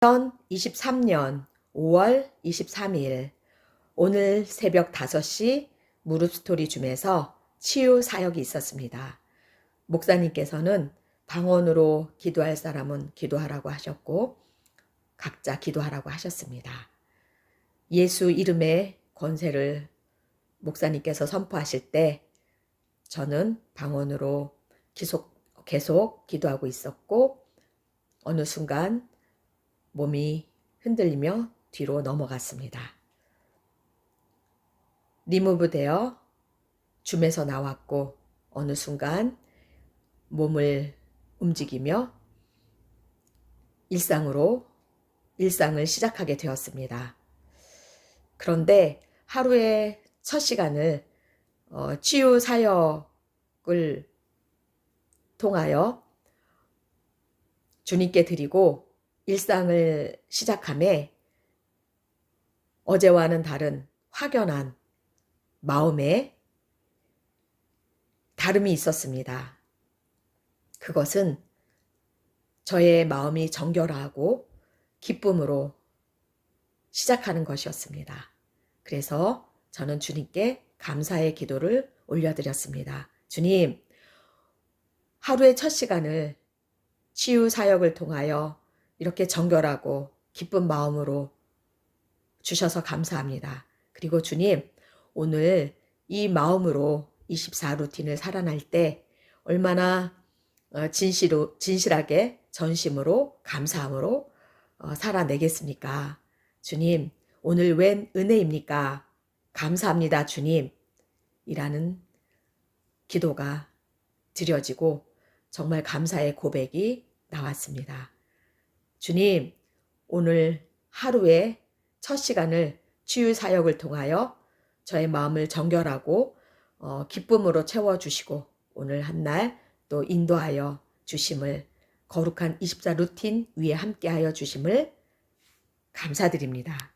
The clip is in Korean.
2023년 5월 23일 오늘 새벽 5시 무릎 스토리 줌에서 치유 사역이 있었습니다. 목사님께서는 방언으로 기도할 사람은 기도하라고 하셨고 각자 기도하라고 하셨습니다. 예수 이름의 권세를 목사님께서 선포하실 때 저는 방언으로 계속, 계속 기도하고 있었고 어느 순간 몸이 흔들리며 뒤로 넘어갔습니다. 리무브 되어 줌에서 나왔고 어느 순간 몸을 움직이며 일상으로 일상을 시작하게 되었습니다. 그런데 하루의 첫 시간을 어, 치유 사역을 통하여 주님께 드리고 일상을 시작함에 어제와는 다른 확연한 마음에 다름이 있었습니다. 그것은 저의 마음이 정결하고 기쁨으로 시작하는 것이었습니다. 그래서 저는 주님께 감사의 기도를 올려드렸습니다. 주님, 하루의 첫 시간을 치유 사역을 통하여 이렇게 정결하고 기쁜 마음으로 주셔서 감사합니다. 그리고 주님, 오늘 이 마음으로 24 루틴을 살아날 때 얼마나 어, 진실로, 진실하게 전심으로 감사함으로 어, 살아내겠습니까? 주님, 오늘 웬 은혜입니까? 감사합니다, 주님. 이라는 기도가 드려지고 정말 감사의 고백이 나왔습니다. 주님, 오늘 하루의 첫 시간을 치유 사역을 통하여 저의 마음을 정결하고 어, 기쁨으로 채워주시고 오늘 한 날 또 인도하여 주심을 거룩한 24 루틴 위에 함께하여 주심을 감사드립니다.